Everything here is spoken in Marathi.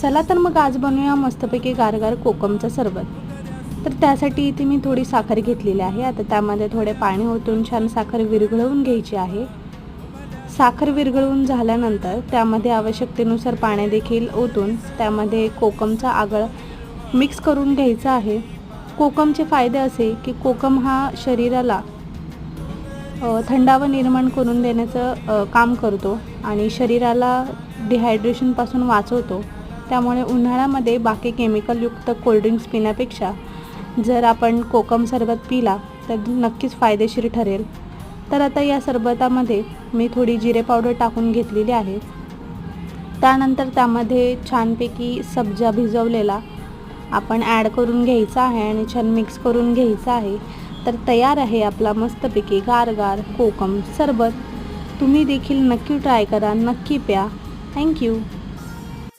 चला तर मग आज बनवूया मस्तपैकी गारगार कोकमचं सरबत. तर त्यासाठी इथे मी थोडी साखर घेतलेली आहे. आता त्यामध्ये थोडे पाणी ओतून छान साखर विरघळवून घ्यायची आहे. साखर विरघळवून झाल्यानंतर त्यामध्ये आवश्यकतेनुसार पाणी देखील ओतून त्यामध्ये कोकमचा आगळ मिक्स करून घ्यायचा आहे. कोकमचे फायदे असे की कोकम हा शरीराला थंडावा निर्माण करून देण्याचं काम करतो आणि शरीराला डिहायड्रेशनपासून वाचवतो. त्यामुळे उन्हाळ्यामध्ये बाकी केमिकलयुक्त कोल्ड्रिंक्स पिण्यापेक्षा जर आपण कोकम सरबत पिला तर नक्कीच फायदेशीर ठरेल. तर आता या सरबतामध्ये मी थोडी जिरे पावडर टाकून घेतलेली आहे. त्यानंतर त्यामध्ये छानपैकी सब्जा भिजवलेला आपण ॲड करून घ्यायचा आहे आणि छान मिक्स करून घ्यायचा आहे. तर तयार आहे आपला मस्तपैकी गारगार कोकम सरबत. तुम्ही देखील नक्की ट्राय करा नक्की प्या. थँक्यू